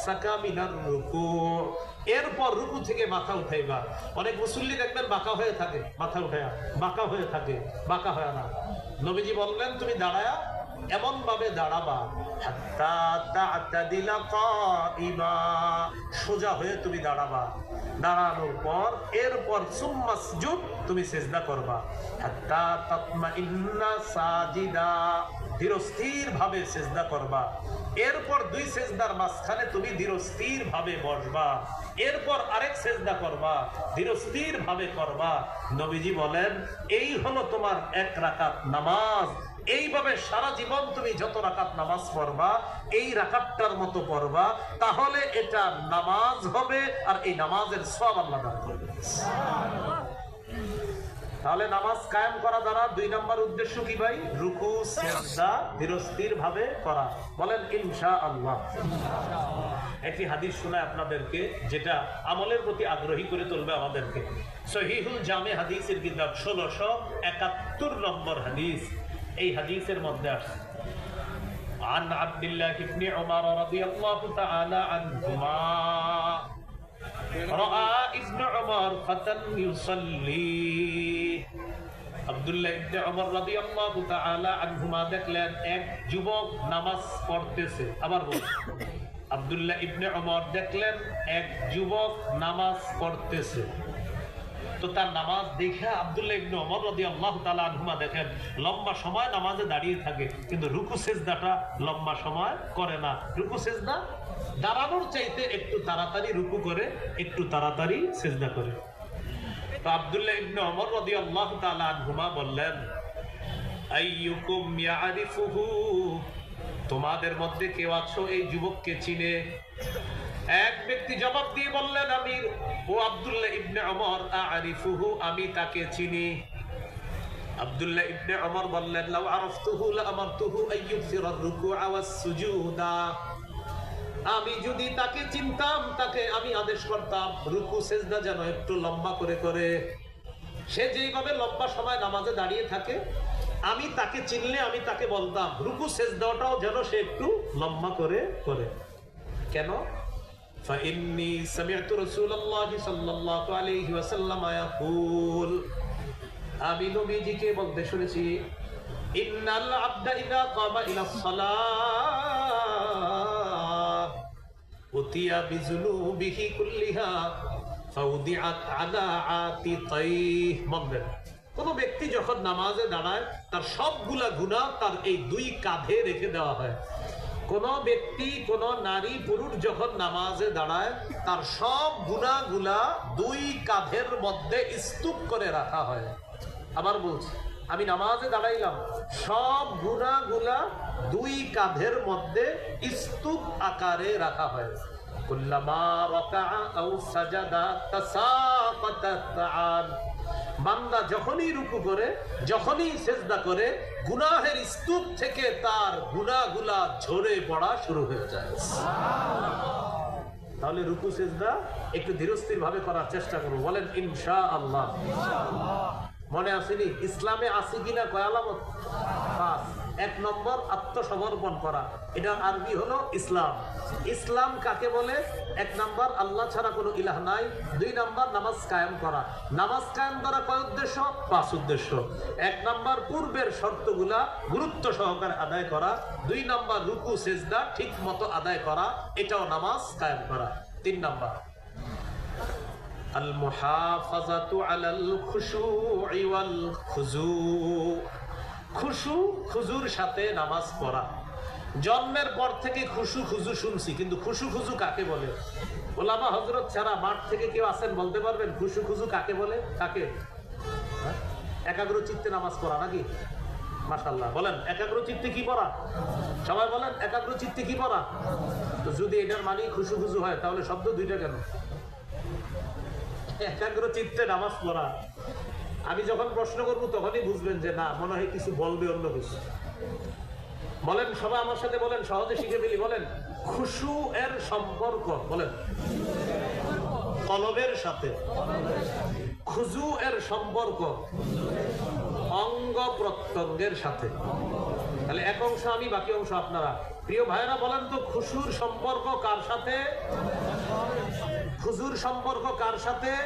রাসাকা মিনার রুকু। এরপর রুকু থেকে মাথা উঠাইবা। অনেক মুসল্লি দেখবেন বাঁকা হয়ে থাকে, মাথা উঠায়া বাঁকা হয়ে থাকে বাঁকা হয় না। নবীজি বললেন, তুমি দাঁড়ায়া এমন ভাবে দাঁড়াবা সোজা হয়ে তুমি দাঁড়াবা। দাঁড়ানোর পর, এরপর সুম্মাসজুদ তুমি সেজদা করবা। হাত্তা তাতমাইন্না সাজিদা। ধীরস্থির ভাবে সেজদা করবা। এরপর দুই সেজদার মাঝখানে তুমি ধীরস্থির ভাবে বসবা। এরপর আরেক সেজদা করবা ধীরস্থির ভাবে করবা। নবীজি বলেন, এই হলো তোমার এক রাকাত নামাজ। এইভাবে সারা জীবন তুমি যত রাকাত নামাজ পড়বা, এই রাকাতটার মতো পড়বা, তাহলে এটা নামাজ হবে আর এই নামাজের সব আল্লাহ দান করবে তাহলে নামাজ কায়েম করা দ্বারা দুই নম্বর উদ্দেশ্য কি ভাই রুকু সেজদা ধীরস্থির ভাবে করা বলেন ইনশা আল্লাহ একটি হাদিস শোনায় আপনাদেরকে যেটা আমলের প্রতি আগ্রহী করে তুলবে আমাদেরকে সহিহুল জামে হাদিসের কিতাব ষোলোশো একাত্তর নম্বর হাদিস এই হাদিসের মধ্যে আসছে عن عبد الله بن عمر رضي الله تعالى عنهما رأى ابن عمر فتى يصلي দেখলেন এক যুবক নামাজ পড়তেছে। আবার আব্দুল্লাহ ইবনে দেখলেন এক যুবক নামাজ পড়তেছে। তো তার নামাজ দেখে দেখেন, লম্বা সময় নামাজে দাঁড়িয়ে থাকে, কিন্তু রুকু সেজদাটা লম্বা সময় করে না। রুকু সেজদা দাঁড়ানোর চাইতে একটু তাড়াতাড়ি রুকু করে, একটু তাড়াতাড়ি সেজদা করে। তো ইবনে ওমর রাদিয়াল্লাহু তাআলা আনহুমা বললেন, আইয়ুকুম তোমাদের মধ্যে কেউ আছো এই যুবককে চিনে? এক ব্যক্তি জবাব দিয়ে বললেন আমি ও আব্দুল্লাহ ইবনে ওমর, আরিফুহু, আমি তাকে চিনি। আব্দুল্লাহ ইবনে ওমর বললেন, লাউ আরাফতুহু লা আমারতুহু আইয়ুকসিরার রুকুআ ওয়াস সুজুদা। আমি যদি তাকে চিনতাম তাকে আমি আদেশ করতাম রুকু সেজদা যেন একটু লম্বা করে করে সে যেইভাবে লম্বা সময় নামাজে দাঁড়িয়ে থাকে আমি তাকে চিনলে আমি তাকে বলতাম রুকু সেজদাটাও যেন সে একটু লম্বা করে করে কেন فإني سمعت رسول الله صلى الله عليه وسلم يقول আমি নবীজিকে বলতে শুনেছি ইন্নাল আবদা ইদা কামা ইলা সালাহ উতিয়া বিজুনুবিহি কুল্লিহা, ফাউদিআত আলা আতিতাইহ। মন্দের কোন ব্যক্তি যখন নামাজে দাঁড়ায়, তার সবগুলা গুনাহ তার এই দুই কাঁধে রেখে দেওয়া হয়। কোন ব্যক্তি, কোন নারী, পুরুষ যখন নামাজে দাঁড়ায়, তার সব গুণাগুলা দুই কাঁধের মধ্যে স্তূপ করে রাখা হয়। আবার বলছি, আমি নামাজে দাঁড়াইলাম, সব গুণাগুলা দুই কাঁধের মধ্যে স্তূপ আকারে রাখা হয়। কুল্লামা রাকাআ আও সাজাদা তাসাকাতাত আন বান্দা যখনই রুকু করে যখনই সেজদা করে গুনাহের স্তূপ থেকে তার গুনাহগুলা ঝরে পড়া শুরু হয়ে যায়। তাহলে রুকু সেজদা একটু ধীরস্থির ভাবে করার চেষ্টা করব বলেন ইনশা আল্লাহ মনে আসেনি? ইসলামে আসি কিনা কয় আলামত? পাঁচ এক নম্বর আত্মসমর্পণ করা এটা আরবি হলো ইসলাম ইসলাম কাকে বলে এক নাম্বার আল্লাহ ছাড়া কোনো ইলাহ নাই দুই নাম্বার নামাজ কায়েম করা নামাজ কায়েম দ্বারা কয় উদ্দেশ্য পাঁচ উদ্দেশ্য এক নাম্বার পূর্বের শর্তগুলা গুরুত্ব সহকারে আদায় করা দুই নাম্বার রুকু সেজদা ঠিক মতো আদায় করা এটাও নামাজ কায়েম করা তিন নাম্বার المحافظة على الخشوع والخضوع খুশু খুজুর সাথে নামাজ পড়া। জন্মের পর থেকে খুশু খুজু শুনছি, কিন্তু খুশু খুজু কাকে বলে? ওলামা হজরত ছাড়া মাঠ থেকে কেউ আছেন বলতে পারবেন? খুশু খুজু কাকে বলে? কাকে? হ্যাঁ? একাগ্র চিত্তে নামাজ পড়া নাকি? মাশাল্লাহ বলেন একাগ্র চিত্তে কি পড়া? সবাই বলেন একাগ্র চিত্তে কি পড়া? তো যদি এটার মানে খুশু খুজু হয়, তাহলে শব্দ দুইটা কেন? একাগ্র চিত্তে নামাজ পড়া। আমি যখন প্রশ্ন করব, তখনই বুঝবেন যে না, মনে হয় কিছু বলবে অন্য কিছু। বলেন, সবাই আমার সাথে বলেন, সহজে শিখে ফেলি, বলেন খুশু এর সম্পর্ক, বলেন। কলবের সাথে। খুজু এর সম্পর্ক অঙ্গ প্রত্যঙ্গের সাথে। তাহলে এক অংশ আমি, বাকি অংশ আপনারা। প্রিয় ভাইরা বলেন তো, খুশুর সম্পর্ক কার সাথে? খুজুর সম্পর্ক কার সাথে?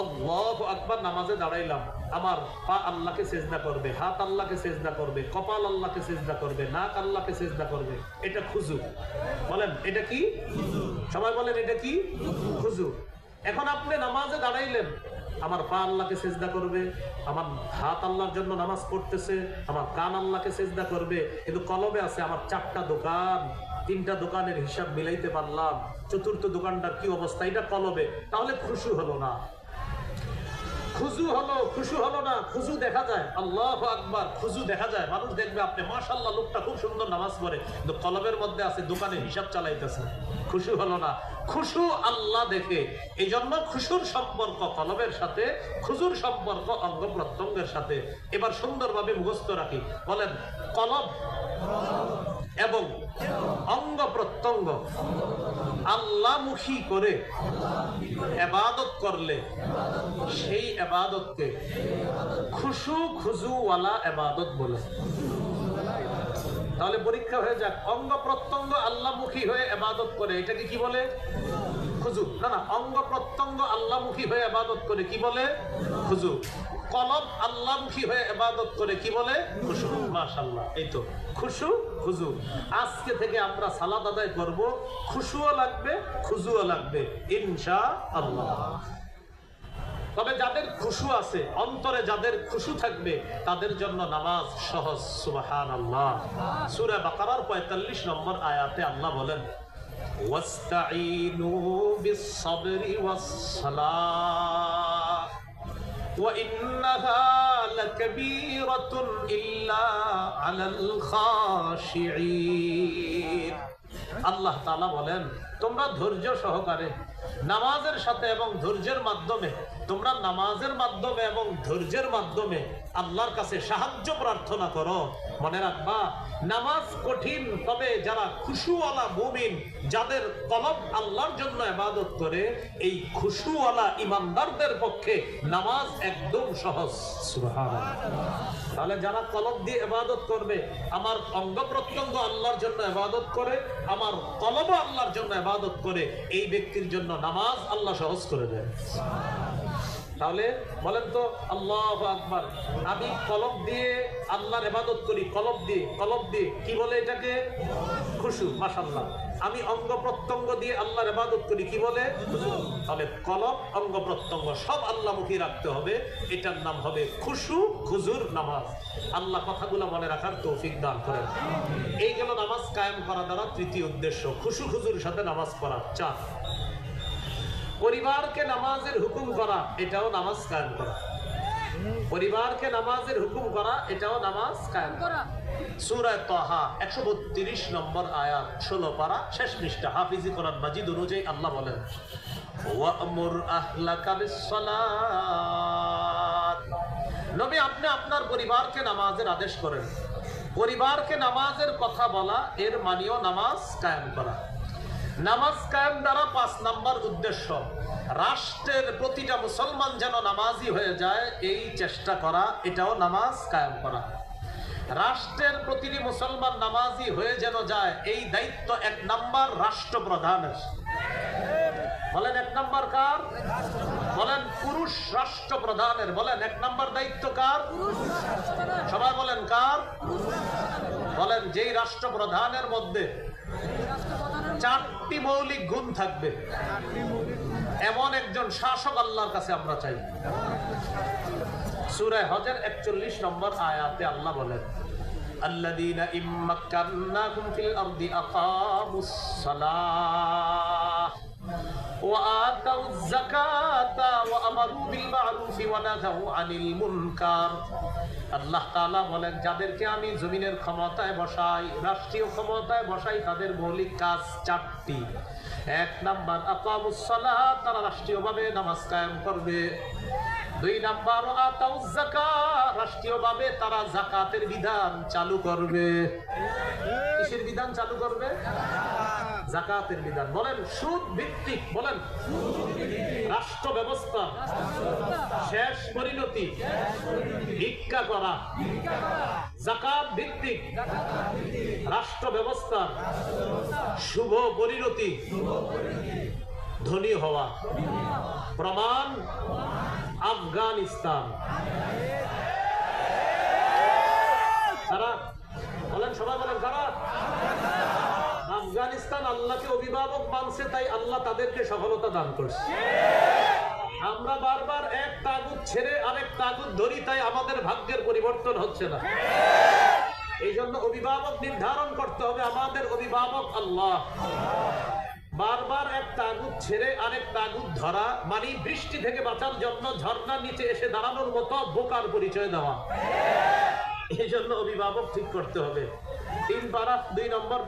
আল্লাহ আকবার নামাজে দাঁড়াইলাম। আমার পা আল্লাহকে সেজদা করবে, হাত আল্লাহকে সেজদা করবে, কপাল আল্লাহকে সেজদা করবে, নাক আল্লাহকে সেজদা করবে। এটা খুজু। বলেন, এটা কি? সবাই বলেন, এটা কি? খুজু। এখন আপনি নামাজে দাঁড়াইলেন, আমার পা আল্লাহকে সেজদা করবে, আমার হাত আল্লাহর জন্য নামাজ পড়তেছে, আমার কান আল্লাহকে সেজদা করবে, কিন্তু কলবে আছে আমার চারটা দোকান, তিনটা দোকানের হিসাব মিলাইতে পারলাম, চতুর্থ দোকানটার কি অবস্থা? এটা কলবে তাহলে খুশি হলো না। খুজু হলো খুশু হলো না, খুজু দেখা যায়। আল্লাহ আকবার, খুজু দেখা যায়। মানুষ দেখবে আপনি মাশাল্লাহ লোকটা খুব সুন্দর নামাজ পড়ে, কিন্তু কলবের মধ্যে আছে, দোকানে হিসাব চালাইতেছে। খুশু হলো না। খুশু আল্লাহ দেখে। এই জন্য খুশুর সম্পর্ক কলবের সাথে, খুজুর সম্পর্ক অঙ্গ প্রত্যঙ্গের সাথে। এবার সুন্দরভাবে মুখস্থ রাখি। বলেন কলব এবং অঙ্গ প্রত্যঙ্গ আল্লাহমুখী করে এবাদত করলে সেই এবাদতকে খুশু খুজুওয়ালা এবাদত বলে। তাহলে পরীক্ষা হয়ে যাক, অঙ্গ প্রত্যঙ্গ আল্লাহমুখী হয়ে এবাদত করে, এটাকে কি বলে? খুজু না না, অঙ্গ প্রত্যঙ্গ আল্লাহমুখী হয়ে এবাদত করে কি বলে? খুজু আল্লাহমুখী হয়ে এবাদত করে কি বলে? খুশু মাশাল্লাহ এই তো, খুশু খুজু আজকে থেকে আমরা সালাদ আদায় করব, খুশুও লাগবে, খুজুও লাগবে ইনশা আল্লাহ তবে যাদের খুশু আছে, অন্তরে যাদের খুশু থাকবে, তাদের জন্য নামাজ সহজ সুবাহান আল্লাহ সুরা বাকারার পঁয়তাল্লিশ নম্বর আয়াতে আল্লাহ বলেন واستعينوا بالصبر والصلاة وإنها لكبيرة إلا على الخاشعين আল্লাহ তাআলা বলেন তোমরা ধৈর্য সহকারে নামাজের সাথে এবং ধৈর্যের মাধ্যমে তোমরা নামাজের মাধ্যমে এবং ধৈর্যের মাধ্যমে আল্লাহর কাছে সাহায্য প্রার্থনা করো মনে রাখবা নামাজ কঠিন তবে যারা খুশুওয়ালা মুমিন যাদের কলব আল্লাহর জন্য ইবাদত করে এই খুশুওয়ালা ইমানদারদের পক্ষে নামাজ একদম সহজ। তাহলে যারা কলব দিয়ে ইবাদত করবে আমার অঙ্গ প্রত্যঙ্গ আল্লাহর জন্য ইবাদত করে আমার কলব আল্লাহর জন্য ইবাদত করে এই ব্যক্তির জন্য নামাজ আল্লাহ সহজ করে দেয়। তাহলে বলেন তো, আল্লাহ আকবার। আমি কলব দিয়ে আল্লাহর ইবাদত করি কলব দিয়ে কলব দিয়ে। কি বলে এটাকে? খুশু মাশাল্লাহ আমি অঙ্গ প্রত্যঙ্গ দিয়ে আল্লাহর ইবাদত করি, কি বলে। তাহলে কলব অঙ্গ প্রত্যঙ্গ সব আল্লাহমুখী রাখতে হবে। এটার নাম হবে খুশু খুজুর নামাজ। আল্লাহ কথাগুলো মনে রাখার তৌফিক দান করেন। এই গেল নামাজ কায়েম করা দ্বারা তৃতীয় উদ্দেশ্য। খুশু খুজুর সাথে নামাজ পড়া। চার পরিবারকে নামাজের হুকুম করা, এটাও নামাজ কায়েম করা। পরিবারকে নামাজের হুকুম করা, এটাও নামাজ কায়েম করা। 132 নম্বর 16 পারা, শেষ হাফিজি আল্লাহ বলেন আপনি আপনার পরিবারকে নামাজের আদেশ করেন। পরিবারকে নামাজের কথা বলা, এর মানিও নামাজ কায়েম করা। নামাজ কায়েম দ্বারা পাঁচ নাম্বার উদ্দেশ্য। রাষ্ট্রের প্রতিটা মুসলমান যেন নামাজি হয়ে যায়, এই চেষ্টা করা, এটাও নামাজ কায়েম করা। রাষ্ট্রের প্রতিটি মুসলমান নামাজি হয়ে যেন যায়, এই দায়িত্ব এক নাম্বার রাষ্ট্রপ্রধানের। বলেন এক নাম্বার কার? বলেন পুরুষ রাষ্ট্রপ্রধানের। বলেন এক নাম্বার দায়িত্ব কার? সবাই বলেন কার? বলেন যেই রাষ্ট্রপ্রধানের মধ্যে চারটি মৌলিক গুণ থাকবে এমন একজন শাসক আল্লাহর কাছে আমরা চাই সূরা হজের 41 নম্বর আয়াতে আল্লাহ বলেন الذين إن مكناهم في الأرض أقاموا الصلاة وآتوا الزكاة وأمروا بالمعروف ونهوا عن المنكر আল্লাহ তাআলা বলেন, যাদেরকে আমি জমিনের ক্ষমতায় বসাই, রাষ্ট্রীয় ক্ষমতায় বসাই, তাদের মৌলিক কাজ চারটি। এক নাম্বার, আকামুস সালাত, তারা রাষ্ট্রীয়ভাবে নামাজ কায়েম করবে। দুই নাম্বার আতাউজ যাকাত, রাষ্ট্রীয়ভাবে তারা জাকাতের বিধান চালু করবে। কিসের বিধান চালু করবে? জাকাতের বিধান। বলেন, সুদ ভিত্তিক, বলেন। রাষ্ট্র ব্যবস্থা, শেষ পরিণতি, ভিক্ষা করা। জাকাত ভিত্তিক, রাষ্ট্র ব্যবস্থা, শুভ পরিণতি, ধনী হওয়া। প্রমাণ, আফগানিস্তান। তারা বলেন, সবাই বলেন, কারা? আফগানিস্তান আল্লাহকে অভিভাবক মানছে, তাই আল্লাহ তাদেরকে সফলতা দান করছে। আমরা বারবার এক তাগুদ ছেড়ে আরেক তাগুদ ধরি, তাই আমাদের ভাগ্যের পরিবর্তন হচ্ছে না। এই জন্য অভিভাবক নির্ধারণ করতে হবে, আমাদের অভিভাবক আল্লাহ। বারবার এক তাগুদ ছেড়ে আরেক তাগুদ ধরা মানে বৃষ্টি থেকে বাঁচার জন্য ঝর্ণার নিচে এসে দাঁড়ানোর মতো বোকার পরিচয় দেওয়া। এই জন্য অভিভাবক ঠিক করতে হবে। তিন পারা দুই নম্বর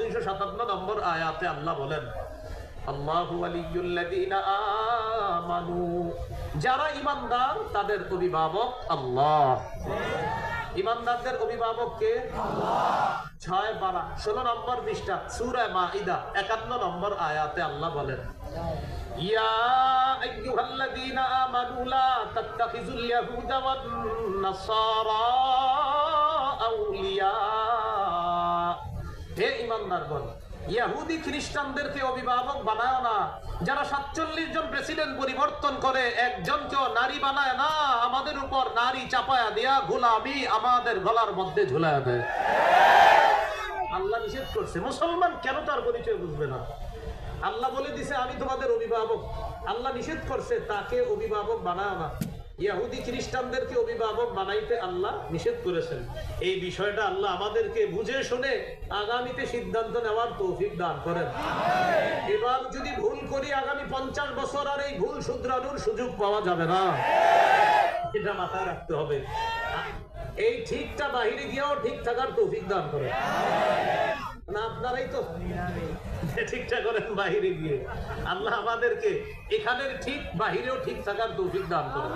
দুইশো নম্বর আয়াতে আল্লাহ বলেন যারা ইমানদার তাদের অভিভাবক আল্লাহ। ইমানদারদের অভিভাবক কে? ছয় পারা ষোলো নম্বর পৃষ্ঠা, সুরে মা ইদা একান্ন নম্বর আয়াতে আল্লাহ বলেন, ইয়া আইয়ুহাল্লাযীনা ইয়াহুদা ওয়ান নাসারা। হে ইমানদারগণ, ইয়াহুদি খ্রিস্টানদেরকে অভিভাবক বানায় না। যারা সাতচল্লিশ জন প্রেসিডেন্ট পরিবর্তন করে নারী বানায় না। আমাদের উপর নারী চাপায়া দেয়া গোলামি আমাদের গলার মধ্যে ঝুলায় দেয়। আল্লাহ নিষেধ করছে। মুসলমান কেন তার পরিচয় বুঝবে না? আল্লাহ বলে দিছে, আমি তোমাদের অভিভাবক। আল্লাহ নিষেধ করছে, তাকে অভিভাবক বানায় না। ইয়াহুদি খ্রিস্টানদেরকে অভিভাবক বানাইতে আল্লাহ নিষেধ করেছেন। এই বিষয়টা আল্লাহ আমাদেরকে বুঝে শুনে আগামীতে সিদ্ধান্ত নেওয়ার তৌফিক দান করেন। এবার যদি ভুল করি, আগামী পঞ্চাশ বছর আর এই ভুল শুধরানোর সুযোগ পাওয়া যাবে না। এটা মাথায় রাখতে হবে। এই ঠিকটা বাহিরে গিয়েও ঠিক থাকার তৌফিক দান করেন। না, আপনারাই তো ঠিকঠাক করেন বাহিরে গিয়ে। আল্লাহ আমাদেরকে এখানের ঠিক বাহিরেও ঠিক থাকার তৌফিক দান করেন।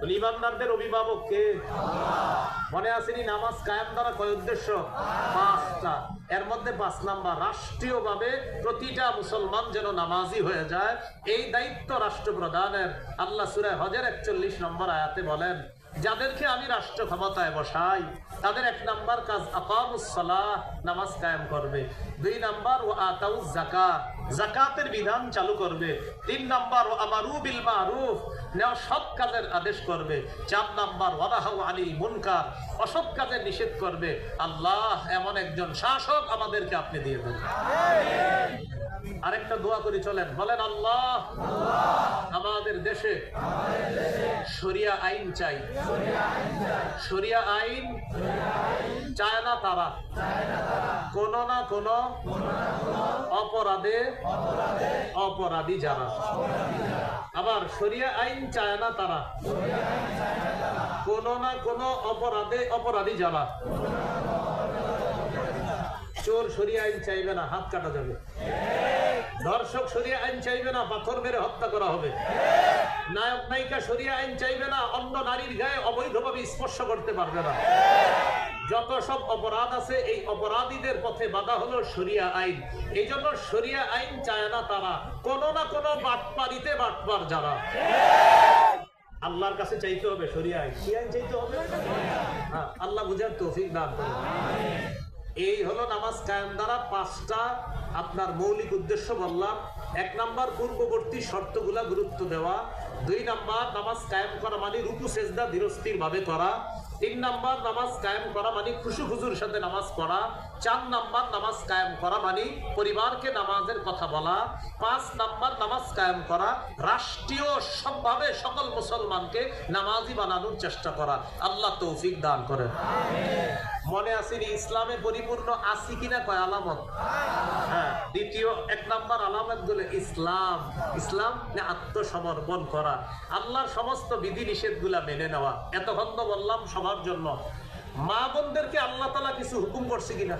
বলি, ইমানদারদের অভিভাবক কে? মনে আসেনি নামাজ কায়েম দ্বারা কয় উদ্দেশ্য? পাঁচটা। এর মধ্যে পাঁচ নাম্বার, রাষ্ট্রীয়ভাবে প্রতিটা মুসলমান যেন নামাজি হয়ে যায়, এই দায়িত্ব রাষ্ট্রপ্রধানের। আল্লাহ সুরায় হজের একচল্লিশ নম্বর আয়াতে বলেন যাদেরকে আমি রাষ্ট্র ক্ষমতায় বসাই, তাদের এক নাম্বার কাজ আকামুসলাহ নামাজ কায়েম করবে। দুই নাম্বার, ও আতাউজ জাকা জাকাতের বিধান চালু করবে। তিন নাম্বার, ও আমারু বিল মারুফ নেওয়া সৎ কাজের আদেশ করবে। চার নাম্বার ওয়াদাহু আলী মুনকার, অসৎ কাজের নিষেধ করবে। আল্লাহ এমন একজন শাসক আমাদেরকে আপনি দিয়ে দেন আরেকটা দোয়া করে, চলেন। বলেন, আল্লাহ আমাদের দেশে শরিয়া আইন চাই। শরিয়া আইন চায় না তারা। কোন না কোন অপরাধে অপরাধী যারা। আবার শরিয়া আইন চায় না তারা। কোন না কোন অপরাধে অপরাধী যারা। চোর সরিয়ে আইন চাইবে না, হাত কাটা যাবে। দর্শক সরিয়ে আইন চাইবে না, পাথর মেরে হত্যা করা হবে। নায়ক নায়িকা সরিয়ে আইন চাইবে না, অন্য নারীর গায়ে অবৈধভাবে স্পর্শ করতে পারবে না। যত সব অপরাধ আছে এই অপরাধীদের পথে বাধা হলো শরিয়া আইন। এই জন্য শরিয়া আইন চায় না তারা। কোনো না কোনো বাটপারিতে বাটপার যারা। আল্লাহর কাছে চাইতে হবে শরিয়া আইন। কি আইন চাইতে হবে? হ্যাঁ আল্লাহ বুঝার তৌফিক দান এই হলো নামাজ কায়েম দ্বারা পাঁচটা আপনার মৌলিক উদ্দেশ্য বললাম। এক নাম্বার পূর্ববর্তী শর্তগুলা গুরুত্ব দেওয়া। দুই নাম্বার নামাজ কায়েম করা মানে রুকু সেজদা ধীরস্থির ভাবে করা। তিন নাম্বার নামাজ কায়েম করা মানে খুশু খুজুর সাথে নামাজ পড়া। চার নাম্বার নামাজ কায়েম করা মানে পরিবারকে নামাজের কথা বলা। পাঁচ নাম্বার নামাজ কায়েম করা রাষ্ট্রীয় সবভাবে সকল মুসলমানকে নামাজি বানানোর চেষ্টা করা। আল্লাহ তৌফিক দান করেন মনে আসেনি ইসলামে পরিপূর্ণ আসি কিনা কয় আলামত? হ্যাঁ দ্বিতীয়, এক নাম্বার আলামতগুলো ইসলাম। ইসলাম আত্মসমর্পণ করা। আল্লাহর সমস্ত বিধি নিষেধগুলা মেনে নেওয়া। এতক্ষণ তো বললাম সবার জন্য। মা বোনদেরকে আল্লাহ তালা কিছু হুকুম করছে কিনা?